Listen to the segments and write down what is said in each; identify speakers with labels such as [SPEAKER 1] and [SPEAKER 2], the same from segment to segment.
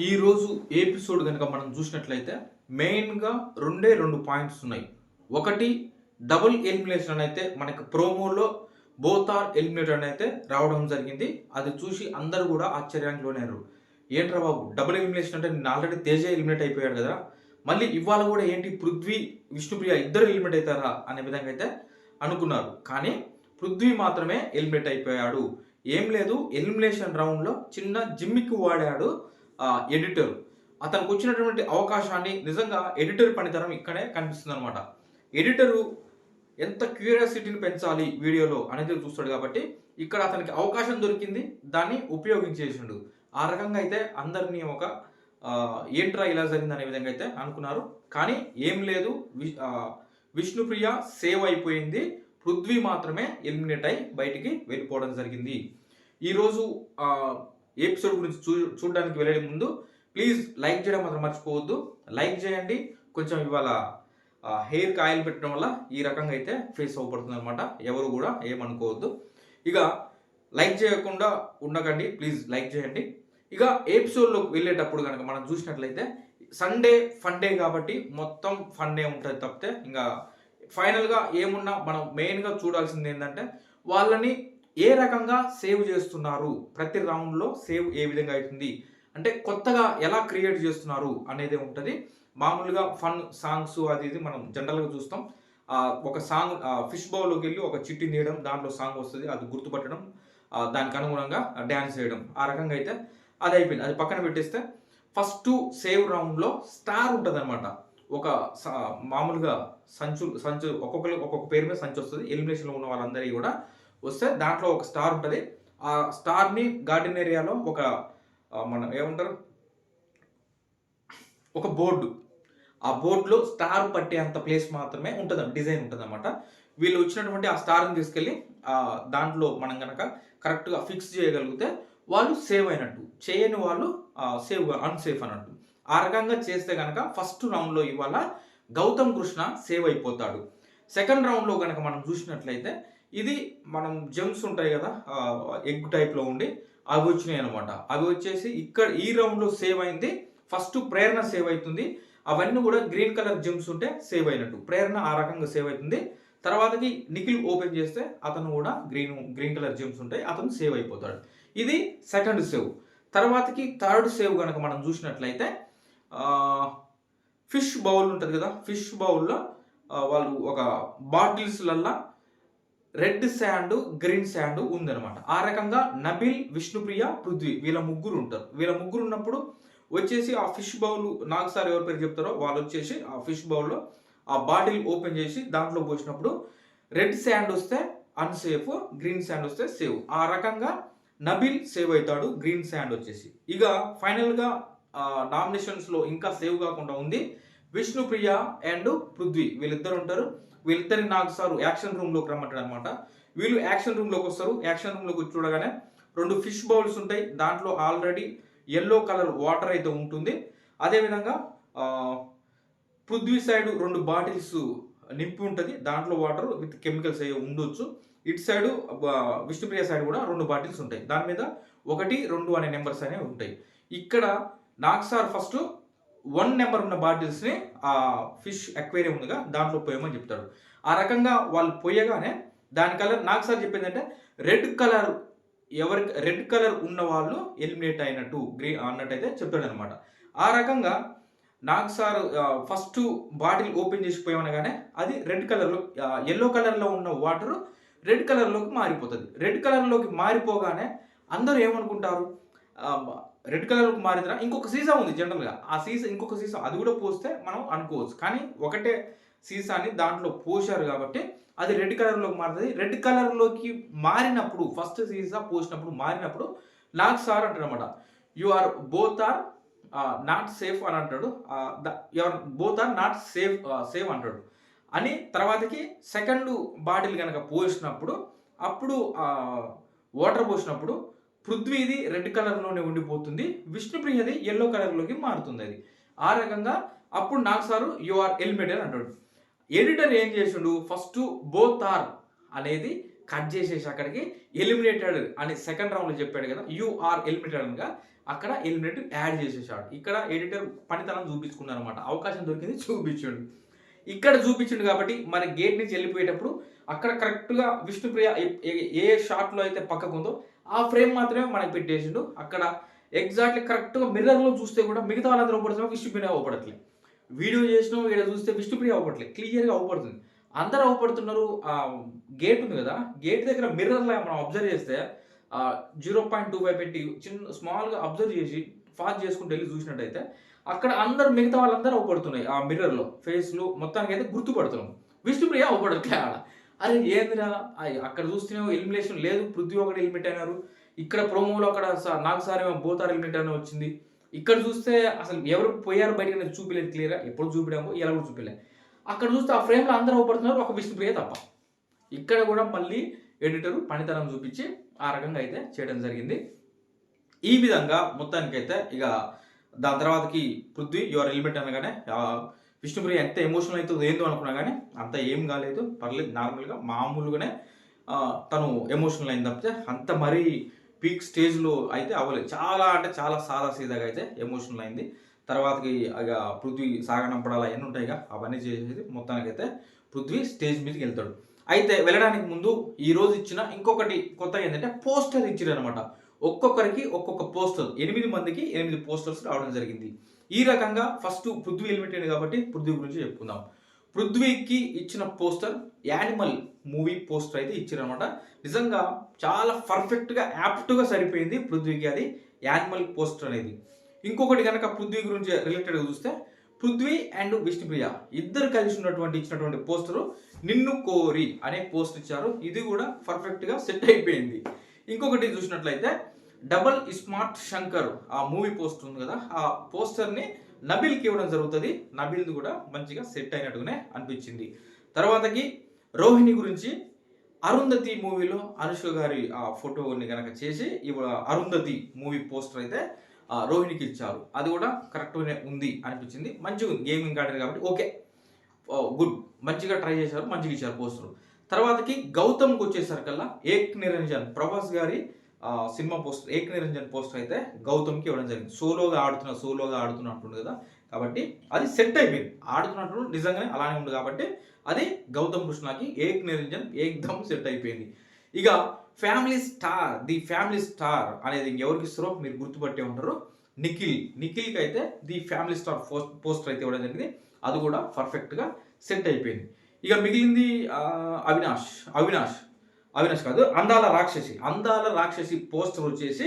[SPEAKER 1] ఈరోజు ఎపిసోడ్ కనుక మనం చూసినట్లయితే మెయిన్గా రెండే రెండు పాయింట్స్ ఉన్నాయి. ఒకటి డబుల్ ఎలిమినేషన్ అని అయితే మనకి ప్రోమోలో బోతార్ ఎలిమినేట్ ఎలిమినేటర్ అని అయితే రావడం జరిగింది. అది చూసి అందరూ కూడా ఆశ్చర్యానికి లోనేరు ఏంట్రా బాబు డబుల్ ఎలిమినేషన్ అంటే నేను ఆల్రెడీ తేజ ఎలిమినేట్ అయిపోయాడు కదా. మళ్ళీ ఇవాళ కూడా ఏంటి పృథ్వీ విష్ణుప్రియ ఇద్దరు ఎలిమినేట్ అవుతారా అనే విధంగా అయితే అనుకున్నారు. కానీ పృథ్వీ మాత్రమే ఎలిమినేట్ అయిపోయాడు. ఏం లేదు ఎలిమినేషన్ రౌండ్లో చిన్న జిమ్మికి వాడాడు. ఎడిటర్ అతనికి వచ్చినటువంటి అవకాశాన్ని నిజంగా ఎడిటర్ పనితనం ఇక్కడే కనిపిస్తుంది అనమాట ఎడిటరు ఎంత క్యూరియాసిటీని పెంచాలి వీడియోలో అనేది చూస్తాడు కాబట్టి ఇక్కడ అతనికి అవకాశం దొరికింది దాన్ని ఉపయోగించేసిండు. ఆ రకంగా అయితే అందరినీ ఒక ఏంట్రా ఇలా జరిగింది అనే విధంగా అయితే అనుకున్నారు. కానీ ఏం లేదు విష్ణుప్రియ సేవ్ అయిపోయింది. పృథ్వీ మాత్రమే ఎలిమినేట్ అయి బయటికి వెళ్ళిపోవడం జరిగింది. ఈరోజు ఎపిసోడ్ గురించి చూ చూడడానికి వెళ్ళే ముందు ప్లీజ్ లైక్ చేయడం మాత్రం మర్చిపోవద్దు. లైక్ చేయండి. కొంచెం ఇవాళ హెయిర్కి ఆయిల్ పెట్టడం వల్ల ఈ రకంగా అయితే ఫేస్ అవ్వబడుతుంది అనమాట ఎవరు కూడా ఏమనుకోవద్దు. ఇక లైక్ చేయకుండా ఉండకండి. ప్లీజ్ లైక్ చేయండి. ఇక ఎపిసోడ్లోకి వెళ్ళేటప్పుడు కనుక మనం చూసినట్లయితే సండే ఫండే కాబట్టి మొత్తం ఫండే ఉంటుంది తప్పితే ఇంకా ఫైనల్గా ఏమున్నా మనం మెయిన్గా చూడాల్సింది ఏంటంటే వాళ్ళని ఏ రకంగా సేవ్ చేస్తున్నారు? ప్రతి రౌండ్లో సేవ్ ఏ విధంగా అవుతుంది? అంటే కొత్తగా ఎలా క్రియేట్ చేస్తున్నారు అనేది ఉంటుంది. మామూలుగా ఫన్ సాంగ్స్ అది ఇది మనం జనరల్గా చూస్తాం. ఒక సాంగ్ ఫిష్ బౌల్లోకి వెళ్ళి ఒక చిట్టి తీయడం దాంట్లో సాంగ్ వస్తుంది అది గుర్తుపట్టడం దానికి అనుగుణంగా డ్యాన్స్ చేయడం. ఆ రకంగా అయితే అది అయిపోయింది. అది పక్కన పెట్టేస్తే ఫస్ట్ సేవ్ రౌండ్లో స్టార్ ఉంటుంది అనమాట ఒక మామూలుగా సంచు సంచు ఒక్కొక్కరు ఒక్కొక్క పేరు మీద సంచు వస్తుంది. ఎలిమినేషన్లో ఉన్న వాళ్ళందరికీ కూడా వస్తే దాంట్లో ఒక స్టార్ ఉంటుంది. ఆ స్టార్ని గార్డెన్ ఏరియాలో ఒక మనం ఏమంటారు? ఒక బోర్డు. ఆ బోర్డులో స్టార్ పట్టే అంత ప్లేస్ మాత్రమే ఉంటుంది డిజైన్ ఉంటుంది అనమాట వీళ్ళు వచ్చినటువంటి ఆ స్టార్ని తీసుకెళ్ళి దాంట్లో మనం కనుక కరెక్ట్గా ఫిక్స్ చేయగలిగితే వాళ్ళు సేవ్ అయినట్టు. చేయని వాళ్ళు సేవ్ అన్సేఫ్ అన్నట్టు. ఆ రకంగా చేస్తే కనుక ఫస్ట్ రౌండ్లో ఇవాళ గౌతమ్ కృష్ణ సేవ్ అయిపోతాడు. సెకండ్ రౌండ్లో కనుక మనం చూసినట్లయితే ఇది మనం జెమ్స్ ఉంటాయి కదా ఎగ్ టైప్లో ఉండి అవి వచ్చినాయి అనమాట అవి వచ్చేసి ఇక్కడ ఈ రౌండ్లో సేవ్ అయింది. ఫస్ట్ ప్రేరణ సేవ్ అవుతుంది. అవన్నీ కూడా గ్రీన్ కలర్ జెమ్స్ ఉంటే సేవ్ అయినట్టు. ప్రేరణ ఆ రకంగా సేవ్ అవుతుంది. తర్వాతకి నిఖిల్ ఓపెన్ చేస్తే అతను కూడా గ్రీన్ గ్రీన్ కలర్ జెమ్స్ ఉంటాయి. అతను సేవ్ అయిపోతాడు. ఇది సెకండ్ సేవ్ తర్వాతకి థర్డ్ సేవ్ కనుక మనం చూసినట్లయితే ఫిష్ బౌల్ ఉంటుంది కదా ఫిష్ బౌల్లో వాళ్ళు ఒక బాటిల్స్లల్లా రెడ్ శాండ్ గ్రీన్ శాండ్ ఉందన్నమాట. ఆ రకంగా నబిల్ విష్ణుప్రియ పృథ్వీ వీళ్ళ ముగ్గురు ఉంటారు. వీళ్ళ ముగ్గురు ఉన్నప్పుడు వచ్చేసి ఆ ఫిష్ బౌల్ నాకు సార్ ఎవరి పేరు చెప్తారో వాళ్ళు వచ్చేసి ఆ ఫిష్ బౌల్లో ఆ బాటిల్ ఓపెన్ చేసి దాంట్లో పోసినప్పుడు రెడ్ శాండ్ వస్తే అన్సేఫ్ గ్రీన్ శాండ్ వస్తే సేవ్. ఆ రకంగా నబిల్ సేవ్ అవుతాడు గ్రీన్ శాండ్ వచ్చేసి. ఇక ఫైనల్గా నామినేషన్స్లో ఇంకా సేవ్ కాకుండా ఉంది విష్ణుప్రియ అండ్ పృథ్వీ. వీళ్ళిద్దరు ఉంటారు. వీళ్ళిద్దరిని నాకు సార్ యాక్షన్ రూమ్లోకి రమ్మంటాడు అనమాట వీళ్ళు యాక్షన్ రూమ్లోకి వస్తారు. యాక్షన్ రూమ్లోకి వచ్చి చూడగానే రెండు ఫిష్ బౌల్స్ ఉంటాయి. దాంట్లో ఆల్రెడీ ఎల్లో కలర్ వాటర్ అయితే ఉంటుంది. అదేవిధంగా పృథ్వీ సైడ్ రెండు బాటిల్స్ నింపి ఉంటుంది. దాంట్లో వాటర్ విత్ కెమికల్స్ అయ్యి ఉండొచ్చు. ఇటు సైడ్ విష్ణుప్రియ సైడ్ కూడా రెండు బాటిల్స్ ఉంటాయి. దాని మీద ఒకటి రెండు అనే నెంబర్స్ అనేవి ఉంటాయి. ఇక్కడ నాకు సార్ ఫస్ట్ వన్ నెంబర్ ఉన్న బాటిల్స్ని ఆ ఫిష్ అక్వేరియం ఉందిగా దాంట్లో పోయమని చెప్తాడు. ఆ రకంగా వాళ్ళు పోయగానే దాని కలర్ నాకు సార్ చెప్పింది అంటే రెడ్ కలర్ ఎవరికి రెడ్ కలర్ ఉన్న వాళ్ళు ఎలిమినేట్ అయినట్టు గ్రీన్ అన్నట్టయితే చెప్తాడు అనమాట ఆ రకంగా నాకు సార్ ఫస్ట్ బాటిల్ ఓపెన్ చేసి పోయామనగానే అది రెడ్ కలర్లో ఎల్లో కలర్లో ఉన్న వాటర్ రెడ్ కలర్లోకి మారిపోతుంది. రెడ్ కలర్లోకి మారిపోగానే అందరూ ఏమనుకుంటారు? రెడ్ కలర్లోకి మారిన ఇంకొక సీసా ఉంది జనరల్గా. ఆ సీసా ఇంకొక సీసా అది కూడా పోస్తే మనం అనుకోవచ్చు. కానీ ఒకటే సీసాని దాంట్లో పోశారు కాబట్టి అది రెడ్ కలర్లోకి మారుతుంది. రెడ్ కలర్లోకి మారినప్పుడు ఫస్ట్ సీసా పోసినప్పుడు మారినప్పుడు నాకు సార్ అంటాడు అనమాట you are both are not safe అని అంటాడు. Your both are not safe safe అంటాడు. అని తర్వాతకి సెకండ్ బాటిల్ కనుక పోసినప్పుడు అప్పుడు వాటర్ పోసినప్పుడు పృథ్వీది రెడ్ కలర్లోనే ఉండిపోతుంది విష్ణుప్రియది ఎల్లో కలర్లోకి మారుతుంది అది. ఆ రకంగా అప్పుడు నాకు సారు యు ఆర్ ఎలిమినేటెడ్ అంటాడు. ఎడిటర్ ఏం చేసిండు? ఫస్ట్ బోత్ ఆర్ అనేది కట్ చేసేసి అక్కడికి ఎలిమినేటెడ్ అని సెకండ్ రౌండ్లో చెప్పాడు కదా యు ఆర్ ఎలిమినేటెడ్ అనగా అక్కడ ఎలిమినేట్ యాడ్ చేసేసాడు. ఇక్కడ ఎడిటర్ పనితనం చూపించుకున్నారు అనమాట అవకాశం దొరికింది చూపించాడు. ఇక్కడ చూపించిండు కాబట్టి మన గేట్ నుంచి వెళ్ళిపోయేటప్పుడు అక్కడ కరెక్ట్గా విష్ణుప్రియ ఏ- ఏ- షాట్లో అయితే పక్కకు ఉందో ఆ ఫ్రేమ్ మాత్రమే మనకి పెట్టేసిండు. అక్కడ ఎగ్జాక్ట్లీ కరెక్ట్గా మిర్రర్లో చూస్తే కూడా మిగతా వాళ్ళందరూ అవపడుతున్నారు విష్ణుప్రియ అవపడట్లేదు వీడియో చేసిన ఇక్కడ చూస్తే విష్ణుప్రియ అవపడట్లేదు క్లియర్గా అవపడుతుంది అందరూ అవపడుతున్నారు ఆ గేట్ ఉంది కదా గేట్ దగ్గర మిర్రర్లో మనం అబ్జర్వ్ చేస్తే జీరో పాయింట్ టూ ఫైవ్ పెట్టి చిన్న స్మాల్గా అబ్జర్వ్ చేసి ఫాస్ట్ చేసుకుంటూ వెళ్ళి చూసినట్టయితే అక్కడ అందరు మిగతా వాళ్ళందరూ అవపడుతున్నాయి ఆ మిర్రర్లో. ఫేస్లు మొత్తానికి అయితే గుర్తుపడుతున్నాం. విష్ణుప్రియ అవపడట్లే ఆడ. అరే ఏందిరా? అక్కడ చూస్తే ఎలిమినేషన్ లేదు. పృథ్వీ ఒకటి ఎలిమినేట్ అయినారు. ఇక్కడ ప్రోమోలో అక్కడ నాకు సార్ ఏమో బోతారు ఎలిమినేట్ అని వచ్చింది. ఇక్కడ చూస్తే అసలు ఎవరు పోయారు బయట అనేది చూపిలేదు క్లియర్గా ఎప్పుడు చూపిడామో ఇలా కూడా చూపిలే. అక్కడ చూస్తే ఆ ఫ్రేమ్లో అందరూ అవపడుతున్నారు. ఒక విష్ణుప్రియ తప్ప. ఇక్కడ కూడా మళ్ళీ ఎడిటర్ పనితనం చూపించి ఆ రకంగా అయితే చేయడం జరిగింది. ఈ విధంగా మొత్తానికైతే ఇక దాని తర్వాతకి పృథ్వీ యువర్ ఎలిమెంట్ అనగానే విష్ణుప్రియ ఎంత ఎమోషనల్ అవుతుందో ఏందో అనుకున్నా కానీ అంత ఏం కాలేదు. పర్లేదు నార్మల్గా మామూలుగానే తను ఎమోషనల్ అయింది తప్పితే అంత మరీ పీక్ స్టేజ్లో అయితే అవ్వలేదు. చాలా అంటే చాలా సాదా సీదాగా అయితే ఎమోషనల్ అయింది. తర్వాతకి ఇక పృథ్వీ సాగనంపడాలి అవన్నీ ఉంటాయి ఇక అవన్నీ చేసేది మొత్తానికైతే పృథ్వీ స్టేజ్ మీదకి వెళ్తాడు. అయితే వెళ్ళడానికి ముందు ఈ రోజు ఇచ్చిన ఇంకొకటి కొత్తగా ఏంటంటే పోస్టర్ ఇచ్చారు అనమాట ఒక్కొక్కరికి ఒక్కొక్క పోస్టర్. ఎనిమిది మందికి ఎనిమిది పోస్టర్స్ రావడం జరిగింది. ఈ రకంగా ఫస్ట్ పృథ్వీ ఎలిమిటెడ్ కాబట్టి పృథ్వీ గురించి చెప్పుకుందాం. పృథ్వీకి ఇచ్చిన పోస్టర్ యానిమల్ మూవీ పోస్టర్ అయితే ఇచ్చారనమాట నిజంగా చాలా పర్ఫెక్ట్గా యాప్ట్గా సరిపోయింది పృథ్వీకి అది యానిమల్ పోస్టర్ అనేది. ఇంకొకటి కనుక పృథ్వీ గురించి రిలేటెడ్గా చూస్తే పృథ్వీ అండ్ విష్ణుప్రియ ఇద్దరు కలిసి ఉన్నటువంటి ఇచ్చినటువంటి పోస్టరు నిన్ను కోరి అనే పోస్ట్ ఇచ్చారు. ఇది కూడా పర్ఫెక్ట్గా సెట్ అయిపోయింది. ఇంకొకటి చూసినట్లయితే డబల్ స్మార్ట్ శంకర్ ఆ మూవీ పోస్టర్ ఉంది కదా ఆ పోస్టర్ని నబిల్కి ఇవ్వడం జరుగుతుంది. నబిల్ది కూడా మంచిగా సెట్ అయినట్టుగానే అనిపించింది. తర్వాతకి రోహిణి గురించి అరుంధతి మూవీలో అనుష్క గారి ఆ ఫోటోని కనుక చేసి ఇవ అరుంధతి మూవీ పోస్టర్ అయితే ఆ, రోహిణికి ఇచ్చారు. అది కూడా కరెక్ట్గానే ఉంది అనిపించింది. మంచిగా ఉంది. గేమింగ్ ఆడారు కాబట్టి ఓకే. గుడ్. మంచిగా ట్రై చేశారు మంచిగా ఇచ్చారు పోస్టర్. తర్వాతకి గౌతమ్కి వచ్చేసరికల్లా ఏక్ నిరంజన్ ప్రభాస్ గారి cinema poster Ek Niranjan poster అయితే గౌతమ్కి ఇవ్వడం జరిగింది. సోలోగా ఆడుతున్న సోలోగా ఆడుతున్నట్టుండు కదా. కాబట్టి అది సెట్ అయిపోయింది. ఆడుతున్నట్టు నిజంగానే అలానే ఉంది కాబట్టి అది గౌతమ్ కృష్ణకి ఏక్ నిరంజన్ ఏక్దమ్ సెట్ అయిపోయింది. ఇక family star the family star అనేది ఇంకెవరికి ఇస్తారో మీరు గుర్తుపట్టే ఉంటారు. నిఖిల్ నిఖిల్కి అయితే the family star post poster అయితే ఇవ్వడం జరిగింది. అది కూడా పర్ఫెక్ట్గా సెట్ అయిపోయింది. ఇక మిగిలింది అవినాష్ అవినాష్. అవినాష్ కాదు అందాల రాక్షసి. అందాల రాక్షసి పోస్టర్ వచ్చేసి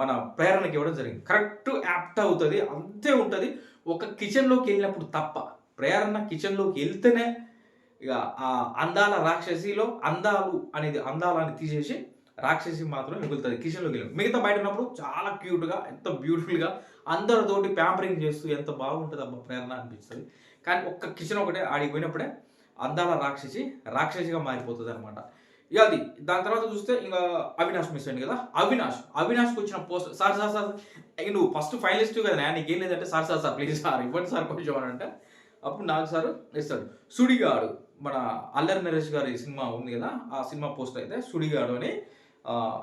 [SPEAKER 1] మన ప్రేరణకి ఇవ్వడం జరిగింది. కరెక్ట్ యాప్ట్ అవుతుంది అంతే ఉంటుంది. ఒక కిచెన్లోకి వెళ్ళినప్పుడు తప్ప ప్రేరణ కిచెన్లోకి వెళ్తేనే ఇక ఆ అందాల రాక్షసిలో అందాలు అనేది అందాలని తీసేసి రాక్షసి మాత్రం మిగులుతుంది కిచెన్లోకి వెళ్ళి మిగతా బయట ఉన్నప్పుడు చాలా క్యూట్గా ఎంత బ్యూటిఫుల్గా అందరితోటి ప్యాంపరింగ్ చేస్తూ ఎంత బాగుంటుంది అబ్బా ప్రేరణ అనిపిస్తుంది. కానీ ఒక్క కిచెన్ ఒకటే ఆడికి పోయినప్పుడే అందాల రాక్షసి రాక్షసిగా మారిపోతుంది అనమాట ఇక అది దాని తర్వాత చూస్తే ఇంకా అవినాష్ మిస్ అయింది కదా. అవినాష్ అవినాష్కి వచ్చిన పోస్ట్ సార్ సార్ సార్ ఇక నువ్వు ఫస్ట్ ఫైనలిస్ట్ కదా నీకేం లేదంటే sir sir sir please sir ఇవ్వండి సార్ కొంచెం అని అంటే అప్పుడు నాకు సార్ ఇస్తాడు. సుడిగాడు మన అల్లరి నరేష్ గారి సినిమా ఉంది కదా ఆ సినిమా పోస్టర్ అయితే సుడిగాడు అని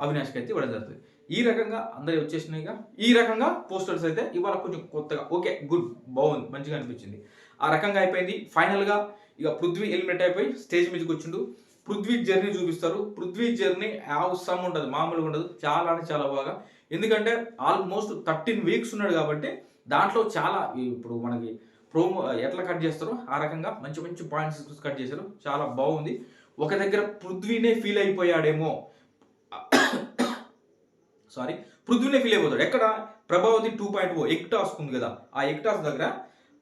[SPEAKER 1] అవినాష్కి అయితే ఇవ్వడం జరుగుతుంది. ఈ రకంగా అందరి వచ్చేసినాయి ఇక. ఈ రకంగా పోస్టర్స్ అయితే ఇవాళ కొంచెం కొత్తగా ఓకే గుడ్ బాగుంది మంచిగా అనిపించింది. ఆ రకంగా అయిపోయింది. ఫైనల్గా ఇక పృథ్వీ ఎలిమినేట్ అయిపోయి స్టేజ్ మీదకి వచ్చిండు. పృథ్వీ జర్నీ చూపిస్తారు. పృథ్వీ జర్నీ అవసరం ఉంటుంది మామూలుగా ఉండదు చాలా అంటే చాలా బాగా. ఎందుకంటే ఆల్మోస్ట్ థర్టీన్ వీక్స్ ఉన్నాడు కాబట్టి దాంట్లో చాలా ఇప్పుడు మనకి ప్రోమో ఎట్లా కట్ చేస్తారో ఆ రకంగా మంచి మంచి పాయింట్స్ కట్ చేశారు. చాలా బాగుంది. ఒక దగ్గర పృథ్వీనే ఫీల్ అయిపోయాడేమో. సారీ పృథ్వీనే ఫీల్ అయిపోతాడు. ఎక్కడ? ప్రభావతి టూ పాయింట్ ఓ ఎక్టాస్ ఉంది కదా. ఆ ఎక్టాస్ దగ్గర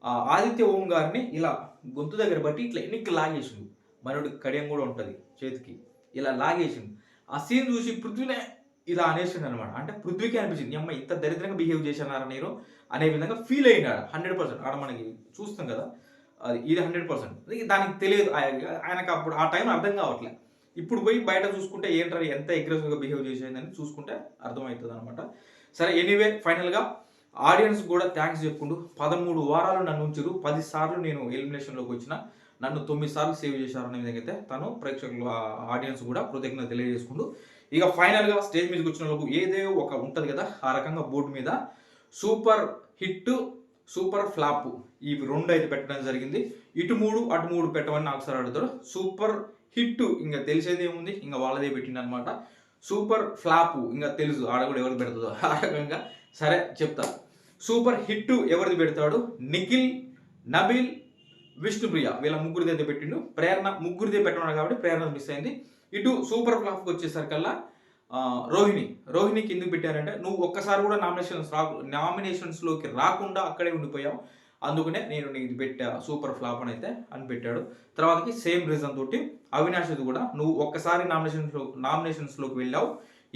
[SPEAKER 1] ఆ ఆదిత్య ఓం గారిని ఇలా గొంతు దగ్గర బట్టి ఇట్లా ఎన్నిక లాగేసింది మనోడి కడియం కూడా ఉంటుంది చేతికి. ఇలా లాగేసిండు. ఆ సీన్ చూసి పృథ్వీనే ఇలా అనేసిండు అనమాట అంటే పృథ్వీకి అనిపించింది అమ్మ ఇంత దరిద్రంగా బిహేవ్ చేశానారా నేను? అనే విధంగా ఫీల్ అయినాడు. Hundred percent. ఆడ మనకి చూస్తాం కదా అది ఇది హండ్రెడ్ పర్సెంట్. దానికి తెలియదు. ఆయనకు అప్పుడు ఆ టైం అర్థం కావట్లే. ఇప్పుడు పోయి బయట చూసుకుంటే ఏంటారు ఎంత అగ్రెసివ్గా బిహేవ్ చేసేదని చూసుకుంటే అర్థమవుతుంది అనమాట సరే ఎనీవే ఫైనల్గా ఆడియన్స్ కూడా థ్యాంక్స్ చెప్పుకుంటూ పదమూడు వారాలు నన్ను ఉంచారు పది సార్లు నేను ఎలిమినేషన్లోకి వచ్చిన. నన్ను తొమ్మిది సార్లు సేవ్ చేశారు అనే విధంగా అయితే తను ప్రేక్షకులు ఆడియన్స్ కూడా కృతజ్ఞత తెలియజేసుకుంటూ ఇక ఫైనల్గా స్టేజ్ మీదకి వచ్చిన వాళ్ళకు ఏదే ఒక ఉంటుంది కదా ఆ రకంగా బోర్డు మీద సూపర్ హిట్ సూపర్ ఫ్లాప్ ఇవి రెండు అయితే పెట్టడం జరిగింది. ఇటు మూడు అటు మూడు పెట్టమని నాకు సార్ అడుగుతాడు సూపర్ హిట్ ఇంకా తెలిసేది ఏముంది? ఇంకా వాళ్ళదే పెట్టింది అనమాట సూపర్ ఫ్లాప్ ఇంకా తెలుసు ఆడ కూడా ఎవరు పెడుతుందో. ఆ రకంగా సరే చెప్తా. సూపర్ హిట్ ఎవరిది పెడతాడు? నిఖిల్ నబిల్ విష్ణుప్రియ వీళ్ళ ముగ్గురిది అయితే పెట్టిండు. ప్రేరణ ముగ్గురిదే పెట్టడం కాబట్టి ప్రేరణ మిస్ అయింది. ఇటు సూపర్ ఫ్లాప్కి వచ్చేసరికల్లా రోహిణి. రోహిణికి ఎందుకు పెట్టారంటే నువ్వు ఒక్కసారి కూడా నామినేషన్స్ రా నామినేషన్స్లోకి రాకుండా అక్కడే ఉండిపోయావు. అందుకనే నేను నీకు పెట్టా సూపర్ ఫ్లాప్ అని అయితే అని పెట్టాడు. తర్వాతకి సేమ్ రీజన్ తోటి అవినాష్ది కూడా నువ్వు ఒక్కసారి నామినేషన్స్లో నామినేషన్స్లోకి వెళ్ళావు.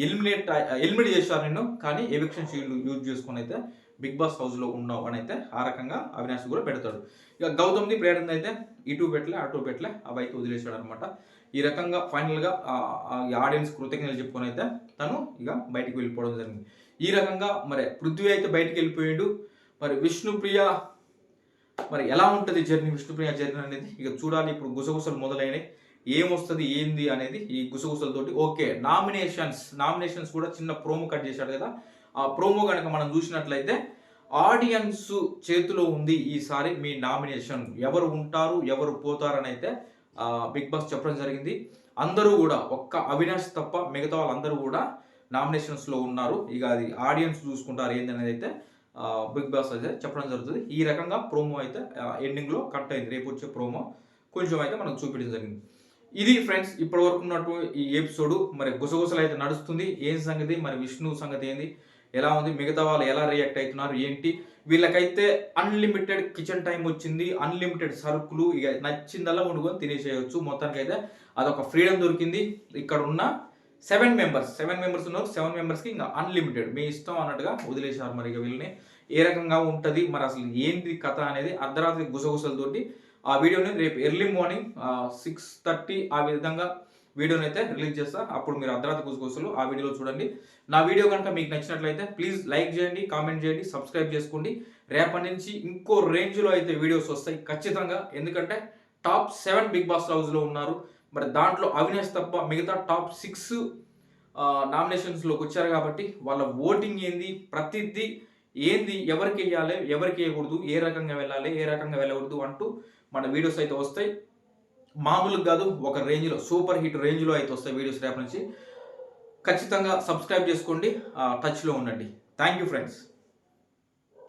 [SPEAKER 1] ఎలిమినేట్ ఎలిమినేట్ చేశారు నిన్ను కానీ ఎవిక్షన్ షీల్డ్ యూజ్ చేసుకొని అయితే బిగ్ బాస్ హౌస్లో ఉన్నావు అని అయితే ఆ రకంగా అవినాష్ కూడా పెడతాడు. ఇక గౌతమ్ది ప్రేరణ అయితే ఇటు పెట్టలే అటు పెట్టలే అవి అయితే వదిలేశాడు అనమాట ఈ రకంగా ఫైనల్గా ఆడియన్స్ కృతజ్ఞతలు చెప్పుకొని అయితే తను ఇక బయటికి వెళ్ళిపోవడం జరిగింది. ఈ రకంగా మరి పృథ్వీ అయితే బయటికి వెళ్ళిపోయాడు. మరి విష్ణుప్రియ మరి ఎలా ఉంటుంది జర్నీ? విష్ణుప్రియ జర్నీ అనేది ఇక చూడాలి. ఇప్పుడు గుసగుసలు మొదలైనవి ఏమొస్తుంది ఏంది అనేది ఈ గుసగుసలతోటి ఓకే. నామినేషన్స్ నామినేషన్స్ కూడా చిన్న ప్రోమో కట్ చేశాడు కదా. ఆ ప్రోమో కనుక మనం చూసినట్లయితే ఆడియన్స్ చేతిలో ఉంది ఈసారి మీ నామినేషన్. ఎవరు ఉంటారు ఎవరు పోతారని అయితే బిగ్ బాస్ చెప్పడం జరిగింది. అందరూ కూడా ఒక్క అవినాష్ తప్ప మిగతా వాళ్ళందరూ కూడా నామినేషన్స్లో ఉన్నారు. ఇక అది ఆడియన్స్ చూసుకుంటారు ఏందనేది అయితే బిగ్ బాస్ అయితే చెప్పడం జరుగుతుంది. ఈ రకంగా ప్రోమో అయితే ఎండింగ్లో కట్ అయింది. రేపు వచ్చే ప్రోమో కొంచెం అయితే మనకు చూపించడం జరిగింది. ఇది ఫ్రెండ్స్ ఇప్పటి వరకు ఉన్నట్టు ఈ ఎపిసోడ్ మరి గుసగుసలు అయితే నడుస్తుంది. ఏం సంగతి? మరి విష్ణు సంగతి ఏంది? ఎలా ఉంది మిగతా వాళ్ళు ఎలా రియాక్ట్ అవుతున్నారు ఏంటి? వీళ్ళకైతే అన్లిమిటెడ్ కిచెన్ టైం వచ్చింది అన్లిమిటెడ్ సరుకులు ఇక నచ్చిందల్లా వండుకొని తినేసేయచ్చు. మొత్తానికి అయితే అదొక ఫ్రీడమ్ దొరికింది. ఇక్కడ ఉన్న సెవెన్ మెంబర్స్ సెవెన్ మెంబర్స్ ఉన్నారు సెవెన్ మెంబర్స్కి ఇంకా అన్లిమిటెడ్ మీ ఇష్టం అన్నట్టుగా వదిలేశారు మరి ఇక వీళ్ళని. ఏ రకంగా ఉంటుంది మరి అసలు ఏంటి కథ అనేది అర్ధరాత్రి గుసగుసలతోటి ఆ వీడియోని రేపు ఎర్లీ మార్నింగ్ సిక్స్ థర్టీ ఆ విధంగా వీడియోని అయితే రిలీజ్ చేస్తా. అప్పుడు మీరు అర్ధరాత గుసగుసలు ఆ వీడియోలో చూడండి. నా వీడియో కనుక మీకు నచ్చినట్లయితే ప్లీజ్ లైక్ చేయండి కామెంట్ చేయండి సబ్స్క్రైబ్ చేసుకోండి. రేపటి నుంచి ఇంకో రేంజ్లో అయితే వీడియోస్ వస్తాయి ఖచ్చితంగా. ఎందుకంటే టాప్ సెవెన్ బిగ్ బాస్ హౌస్లో ఉన్నారు. మరి దాంట్లో అవినాష్ తప్ప మిగతా టాప్ సిక్స్ నామినేషన్స్లోకి వచ్చారు కాబట్టి వాళ్ళ ఓటింగ్ ఏంది ప్రతిదీ ఏంది ఎవరికి వేయాలి ఎవరికి వేయకూడదు ఏ రకంగా వెళ్ళాలి ఏ రకంగా వెళ్ళకూడదు అంటూ మన వీడియోస్ అయితే వస్తాయి. మామూలుగా కాదు ఒక రేంజ్లో సూపర్ హిట్ రేంజ్లో అయితే వస్తాయి వీడియోస్ రేపు నుంచి. ఖచ్చితంగా సబ్స్క్రైబ్ చేసుకోండి టచ్లో ఉండండి. Thank you friends